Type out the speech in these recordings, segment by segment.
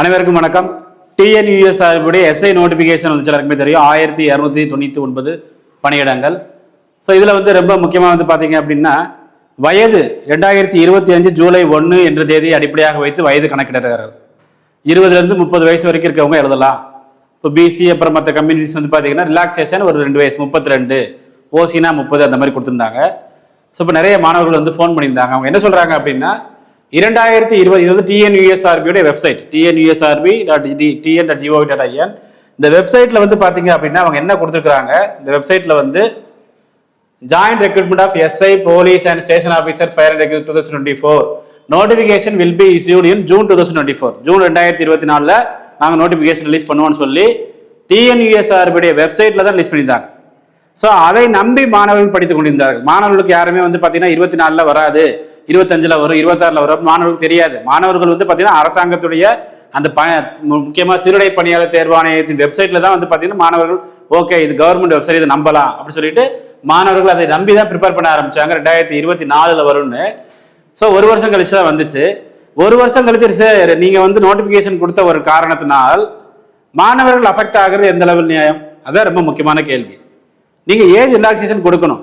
அனைவருக்கும் வணக்கம். டிஎன்யூஎஸ்ஆர்புடைய SI notification வந்து எல்லாருக்குமே தெரியும். ஆயிரத்தி இரநூத்தி தொண்ணூற்றி ஒன்பது பணியிடங்கள். ஸோ இதில் வந்து ரொம்ப முக்கியமாக வந்து பார்த்தீங்க அப்படின்னா வயது ரெண்டாயிரத்தி இருபத்தி அஞ்சு ஜூலை ஒன்று என்ற தேதியை அடிப்படையாக வைத்து வயது கணக்கிடுறார்கள் இருபதுலேருந்து முப்பது வயசு வரைக்கும் இருக்கவங்க எழுதலாம். இப்போ பிசி அப்புறம் மற்ற கம்யூனிட்டிஸ் வந்து பார்த்தீங்கன்னா ரிலாக்ஸேஷன் ஒரு ரெண்டு வயசு முப்பத்தி ரெண்டு ஓசினா முப்பது அந்த மாதிரி கொடுத்துருந்தாங்க. ஸோ இப்போ நிறைய மாணவர்கள் வந்து ஃபோன் பண்ணியிருந்தாங்க. அவங்க என்ன சொல்கிறாங்க அப்படின்னா இரண்டாயிரத்தி இருபது இது வந்து டிஎன்யூஎஸ்ஆர்பியோட website TNUSRB dot T TN dot GOV dot IN இந்த வெப்சைட்டில் வந்து பார்த்தீங்க அப்படின்னா அவங்க என்ன கொடுத்துருக்குறாங்க? இந்த வெப்சைட்டில் வந்து joint recruitment of SI police and station officers fire and recruit two thousand twenty four notification will be issued in June two thousand twenty four June ரெண்டாயிரத்தி இருபத்தி நாலில் நாங்கள் நோட்டிஃபிகேஷன் ரிலீஸ் பண்ணுவோம்னு சொல்லி டிஎன்யூஎஸ்ஆர்பியுடைய வெப்சைட்டில் தான் ரிலீஸ் பண்ணியிருந்தாங்க. ஸோ அதை நம்பி மாணவர்கள் படித்துக் கொண்டிருந்தார்கள். மாணவர்களுக்கு யாருமே வந்து பார்த்தீங்கன்னா இருபத்தி நாலில் வராது. இருபத்தஞ்சில் வரும் இருபத்தாறில் வரும். மாணவர்களுக்கு தெரியாது. மாணவர்கள் வந்து பார்த்தீங்கன்னா அரசாங்கத்துடைய அந்த ப முக்கியமாக சீருடை பணியாளர் தேர்வாணையத்தின் வெப்சைட்டில் தான் வந்து பார்த்தீங்கன்னா மாணவர்கள் ஓகே இது கவர்மெண்ட் வெப்சைட் இதை நம்பலாம். அப்படின்னு சொல்லிட்டு மாணவர்கள் அதை நம்பி தான் ப்ரிப்பேர் பண்ண ஆரம்பிச்சாங்க. ரெண்டாயிரத்தி இருபத்தி நாலில் வரும்னு. ஸோ ஒரு வருஷம் கழிச்சு தான் வந்துச்சு. ஒரு வருஷம் கழிச்சு சார் நீங்கள் வந்து நோட்டிஃபிகேஷன் கொடுத்த ஒரு காரணத்தினால் மாணவர்கள் அஃபெக்ட் ஆகிறது எந்த லெவல் நியாயம்? அதான் ரொம்ப முக்கியமான கேள்வி. நீங்க ஏஜ் ரிலாக்ஸேஷன் கொடுக்கணும்.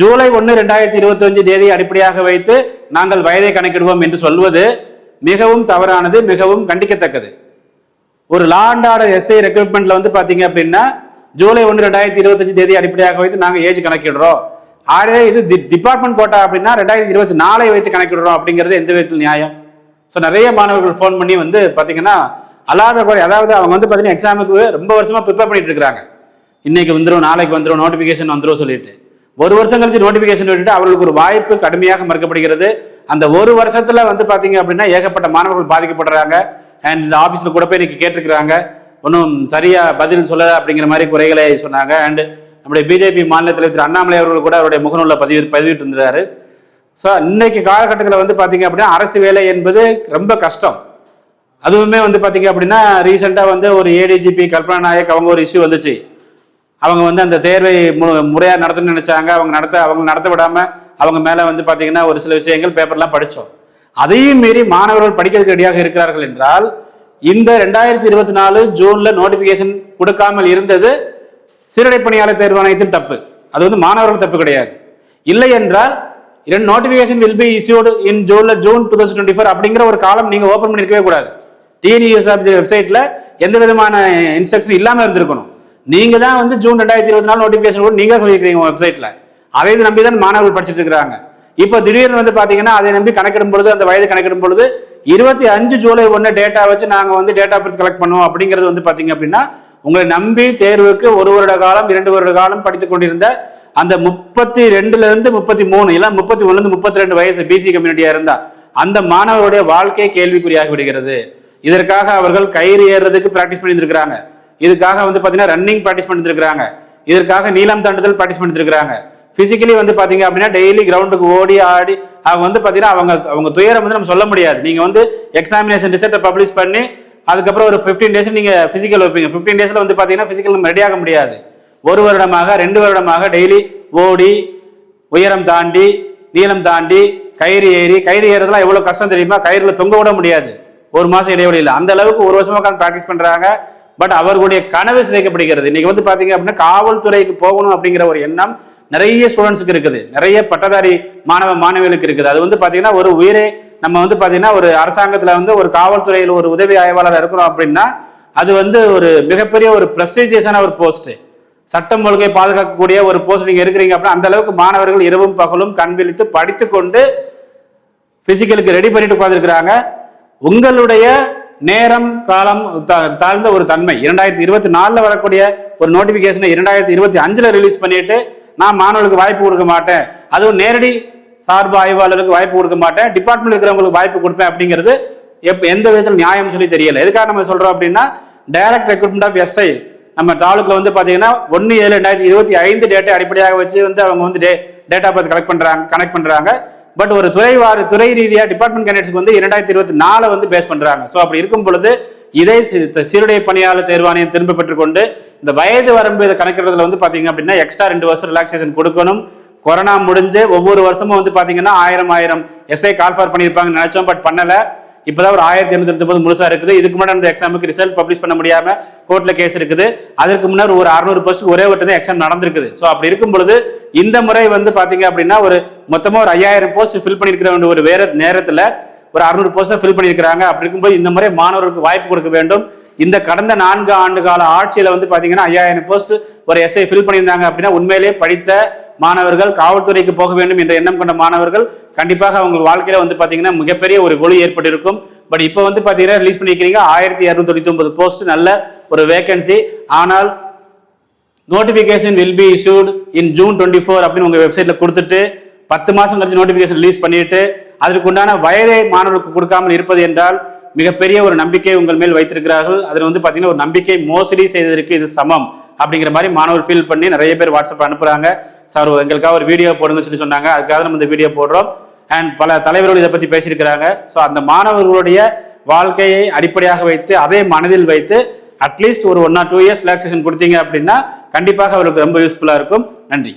ஜூலை ஒன்று ரெண்டாயிரத்தி இருபத்தஞ்சு தேதியை அடிப்படையாக வைத்து நாங்கள் வயதை கணக்கிடுவோம் என்று சொல்வது மிகவும் தவறானது மிகவும் கண்டிக்கத்தக்கது. ஒரு லா அண்ட் ஆர்டர் எஸ்ஐ ரெக்ரூட்மெண்ட்ல வந்து பாத்தீங்க அப்படின்னா ஜூலை ஒன்று ரெண்டாயிரத்தி இருபத்தஞ்சு தேதி அடிப்படையாக வைத்து நாங்கள் ஏஜ் கணக்கிடுறோம். ஆகவே இது டிபார்ட்மெண்ட் கோட்டா அப்படின்னா ரெண்டாயிரத்தி இருபத்தி நாலை வைத்து கணக்கிடுறோம் அப்படிங்கிறது எந்த விதத்தில் நியாயம். ஸோ நிறைய மாணவர்கள் ஃபோன் பண்ணி வந்து பார்த்தீங்கன்னா அல்லாத குறை அதாவது அவங்க வந்து பார்த்தீங்கன்னா எக்ஸாமுக்கு ரொம்ப வருஷமா ப்ரிப்பேர் பண்ணிட்டு இருக்கிறாங்க. இன்னைக்கு வந்துடும் நாளைக்கு வந்துடும் நோட்டிஃபிகேஷன் வந்துடும் சொல்லிட்டு. ஒரு வருஷம் கழிச்சு நோட்டிஃபிகேஷன் விட்டுட்டு அவர்களுக்கு ஒரு வாய்ப்பு கடுமையாக மறுக்கப்படுகிறது. அந்த ஒரு வருஷத்துல வந்து பாத்தீங்க அப்படின்னா ஏகப்பட்ட மாணவர்கள் பாதிக்கப்படுறாங்க. அண்ட் இந்த ஆஃபீஸ்ல கூட போய் இன்னைக்கு கேட்டிருக்கிறாங்க. ஒன்றும் சரியா பதில் சொல்லல அப்படிங்கிற மாதிரி குறைகளை சொன்னாங்க. அண்ட் நம்முடைய பிஜேபி மாநில தலைவர் திரு அண்ணாமலை அவர்கள் கூட அவருடைய முகநூலில் பதிவு பதிவிட்டு இருந்தாரு ஸோ இன்னைக்கு காலகட்டத்தில் வந்து பார்த்தீங்க அப்படின்னா அரசு வேலை என்பது ரொம்ப கஷ்டம். அதுவுமே வந்து பார்த்தீங்க அப்படின்னா ரீசெண்டாக வந்து ஒரு ஏடிஜிபி கல்பனா நாயக் அவங்க ஒரு இஷ்யூ வந்துச்சு. அவங்க வந்து அந்த தேர்வை மு முறையாக நடத்தணும்னு நினைச்சாங்க. அவங்க நடத்த அவங்க நடத்த விடாம அவங்க மேல வந்து பாத்தீங்கன்னா ஒரு சில விஷயங்கள் பேப்பர்லாம் படித்தோம் அதையும் மீறி மாணவர்கள் படிக்கிறதுக்கு ரெடியாக இருக்கிறார்கள் என்றால் இந்த ரெண்டாயிரத்தி இருபத்தி நாலு ஜூன்ல நோட்டிபிகேஷன் கொடுக்காமல் இருந்தது சீரடை பணியாளர் தேர்வாணையத்தின் தப்பு. அது வந்து மாணவர்கள் தப்பு கிடையாது. இல்லை என்றால் இரண்டு notification will be issued in ஜூன்ல June two thousand twenty four அப்படிங்கிற ஒரு காலம் நீங்க ஓப்பன் பண்ணிருக்கவே கூடாது. டிஎன்யூஎஸ்ஆர்பி வெப்சைட்ல எந்த விதமான இன்ஸ்ட்ரக்ஷன் இல்லாமல் இருந்திருக்கணும். நீங்க தான் வந்து ஜூன் ரெண்டாயிரத்தி இருபத்தி நாலு நோட்டிபிகேஷன் கூட நீங்க சொல்லியிருக்கீங்க உங்க வெப்சைட்ல அதை இது நம்பி தான் மாணவர்கள் படிச்சுட்டு இருக்கிறாங்க. இப்போ திடீர்னு வந்து பாத்தீங்கன்னா அதை நம்பி கணக்கிடும் பொழுது அந்த வயது கணக்கிடும் பொழுது இருபத்தி அஞ்சு ஜூலை ஒன்று டேட்டா வச்சு நாங்க வந்து டேட்டா பர்த் கலெக்ட் பண்ணுவோம் அப்படிங்கிறது வந்து பாத்தீங்க அப்படின்னா உங்களை நம்பி தேர்வுக்கு ஒரு வருட காலம் இரண்டு வருட காலம் படித்துக் கொண்டிருந்த அந்த முப்பத்தி ரெண்டுல இருந்து முப்பத்தி மூணு இல்ல முப்பத்தி ஒண்ணுல இருந்து முப்பத்தி ரெண்டு வயசு பிசி கம்யூனிட்டியா இருந்தா அந்த மாணவருடைய வாழ்க்கை கேள்விக்குறியாகி விடுகிறது. இதற்காக அவர்கள் கயிறு ஏறுறதுக்கு பிராக்டிஸ் பண்ணியிருக்கிறாங்க இதுக்காக வந்து பார்த்தீங்கன்னா ரன்னிங் ப்ராக்டிஸ் பண்ணிருக்காங்க இதற்காக நீளம் தாண்டுதல் ப்ராக்டிஸ் பண்ணிருக்காங்க பிசிக்கலி வந்து பார்த்தீங்க அப்படின்னா டெய்லி கிரவுண்டுக்கு ஓடி ஆடி அவங்க வந்து பார்த்தீங்கன்னா அவங்க அவங்க துயரம் வந்து நம்ம சொல்ல முடியாது. நீங்கள் வந்து எக்ஸாமினேஷன் ரிசல்ட்டை பப்ளிஷ் பண்ணி அதுக்கப்புறம் ஒரு ஃபிஃப்டீன் டேஸ் நீங்கள் ஃபிசிக்கல் வைப்பீங்க. ஃபிஃப்டீன் டேஸில் வந்து பார்த்தீங்கன்னா ஃபிசிக்கல் நம்ம ரெடியாக முடியாது. ஒரு வருடமாக ரெண்டு வருடமாக டெய்லி ஓடி உயரம் தாண்டி நீளம் தாண்டி கயிறு ஏறி கயிறு ஏறதுலாம் எவ்வளோ கஷ்டம் தெரியுமா? கயிறுல தொங்க விட முடியாது. ஒரு மாதம் இடைவெளியில். அந்த அளவுக்கு ஒரு வருஷமாக உட்காந்து ப்ராக்டிஸ் பண்ணுறாங்க பட் அவர்களுடைய கனவு சிதைக்கப்படுகிறது. இன்னைக்கு வந்து பாத்தீங்க அப்படின்னா காவல்துறைக்கு போகணும் அப்படிங்கிற ஒரு எண்ணம் நிறைய ஸ்டூடெண்ட்ஸுக்கு இருக்குது. நிறைய பட்டதாரி மாணவ மாணவிகளுக்கு இருக்குது. அது வந்து பாத்தீங்கன்னா ஒரு உயிரை நம்ம வந்து பாத்தீங்கன்னா ஒரு அரசாங்கத்துல வந்து ஒரு காவல்துறையில் ஒரு உதவி ஆய்வாளர் இருக்கிறோம் அப்படின்னா அது வந்து ஒரு மிகப்பெரிய ஒரு பிரஸ்டீஜியஸான ஒரு போஸ்ட் சட்டம் ஒழுங்கை பாதுகாக்கக்கூடிய ஒரு போஸ்ட் நீங்க இருக்கிறீங்க அப்படின்னா அந்த அளவுக்கு மாணவர்கள் இரவும் பகலும் கண் விழித்து படித்து கொண்டு பிசிக்கலுக்கு ரெடி பண்ணிட்டு உட்காந்துருக்கிறாங்க உங்களுடைய நேரம் காலம் தாழ்ந்த ஒரு தன்மை. இரண்டாயிரத்தி இருபத்தி நாலில் வரக்கூடிய ஒரு நோட்டிபிகேஷனை இரண்டாயிரத்தி இருபத்தி அஞ்சில் ரிலீஸ் பண்ணிட்டு நான் மாணவர்களுக்கு வாய்ப்பு கொடுக்க மாட்டேன். அதுவும் நேரடி சார்பு ஆய்வாளருக்கு வாய்ப்பு கொடுக்க மாட்டேன். டிபார்ட்மெண்ட் இருக்கிறவங்களுக்கு வாய்ப்பு கொடுப்பேன் அப்படிங்கிறது எப் எந்த விதத்தில் நியாயம் சொல்லி தெரியல. எதுக்காக நம்ம சொல்றோம் அப்படின்னா டைரக்ட் ரெக்ரூட்மெண்ட் ஆஃப் எஸ்ஐ நம்ம தாலுக்கில் வந்து பார்த்தீங்கன்னா ஒன்று ஏழு ரெண்டாயிரத்தி இருபத்தி ஐந்து டேட்டை அடிப்படையாக வச்சு வந்து அவங்க வந்து டே டேட்டா பார்த்து கலெக்ட் பண்ணுறாங்க கனெக்ட் பண்ணுறாங்க பட் ஒரு துறை வாரி துறை ரீதியாக டிபார்ட்மெண்ட் கேண்டிடேட்ஸ்க்கு வந்து இரண்டாயிரத்தி இருபத்தி நாலு வந்து பேஸ் பண்ணுறாங்க ஸோ அப்படி இருக்கும் பொழுது இதை சீருடை பணியாளர் தேர்வாணையம் திரும்ப பெற்றுக்கொண்டு இந்த வயது வரம்பு இதை கணக்கிடுறதுல வந்து பார்த்தீங்க அப்படின்னா எக்ஸ்ட்ரா ரெண்டு வருஷம் ரிலாக்ஸேஷன் கொடுக்கணும். கொரோனா முடிஞ்சு ஒவ்வொரு வருஷமும் வந்து பார்த்தீங்கன்னா ஆயிரம் ஆயிரம் எஸ்ஐ கால்ஃபார் பண்ணியிருப்பாங்க நினச்சோம் பட் பண்ணலை. இப்போதான் ஒரு ஆயிரத்தி எண்ணூத்தி ஒன்பது முழுசா இருக்குது. இதுக்கு முன்னாடி அந்த எக்ஸாமுக்கு ரிசல்ட் பப்ளிஷ் பண்ண முடியாம கோர்ட்ல கேஸ் இருக்குது. அதற்கு முன்னாடி ஒரு அறுநூறு பர்சன்ட் ஒரே ஒரு தான் எக்ஸாம் நடந்திருக்குது. ஸோ அப்படி இருக்கும் பொழுது இந்த முறை வந்து பாத்தீங்க அப்படின்னா ஒரு மொத்தமா ஒரு ஐயாயிரம் போஸ்ட் ஃபில் பண்ணிருக்கிற வேண்டிய ஒரு வேற நேரத்துல ஒரு அறுநூறு போஸ்ட் ஃபில் பண்ணியிருக்கிறாங்க. அப்படி இருக்கும்போது இந்த முறை மாணவர்களுக்கு வாய்ப்பு கொடுக்க வேண்டும். இந்த கடந்த நான்கு ஆண்டு கால ஆட்சியில வந்து பாத்தீங்கன்னா ஐயாயிரம் போஸ்ட் ஒரு எஸ்ஐ ஃபில் பண்ணியிருந்தாங்க அப்படின்னா உண்மையிலேயே படித்த மாணவர்கள் காவல்துறைக்கு போக வேண்டும் என்ற எண்ணம் கொண்ட மாணவர்கள் கண்டிப்பாக அவங்க வாழ்க்கையில வந்து பாத்தீங்கன்னா மிகப்பெரிய ஒரு ஒளி ஏற்பட்டிருக்கும். பட் இப்போ வந்து பாத்தீங்கன்னா ரிலீஸ் பண்ணிக்கிறீங்க ஆயிரத்தி இரநூத்தி தொண்ணூத்தி ஒன்பது போஸ்ட் நல்ல ஒரு வேகன்சி ஆனால் notification will be issued in June twenty four அப்படின்னு உங்க வெப்சைட்ல கொடுத்துட்டு பத்து மாசம் கழிச்சு நோட்டிபிகேஷன் ரிலீஸ் பண்ணிட்டு அதற்கு உண்டான வயதை மாணவர்களுக்கு கொடுக்காமல் இருப்பது என்றால் மிகப்பெரிய ஒரு நம்பிக்கை உங்கள் மேல் வைத்திருக்கிறார்கள். அதில் வந்து பார்த்தீங்கன்னா ஒரு நம்பிக்கை மோசடி செய்ததற்கு இது சமம். அப்படிங்கிற மாதிரி மாணவர் ஃபீல் பண்ணி நிறைய பேர் வாட்ஸ்அப் அனுப்புறாங்க. சார் எங்களுக்காக ஒரு வீடியோ போடுங்கன்னு சொல்லி சொன்னாங்க. அதுக்காக நம்ம இந்த வீடியோ போடுறோம். அண்ட் பல தலைவர்கள் இதை பற்றி பேசியிருக்கிறாங்க. ஸோ அந்த மாணவர்களுடைய வாழ்க்கையை அடிப்படையாக வைத்து அதே மனதில் வைத்து அட்லீஸ்ட் ஒரு one or two years relaxation கொடுத்தீங்க அப்படின்னா கண்டிப்பாக அவருக்கு ரொம்ப யூஸ்ஃபுல்லாக இருக்கும். நன்றி.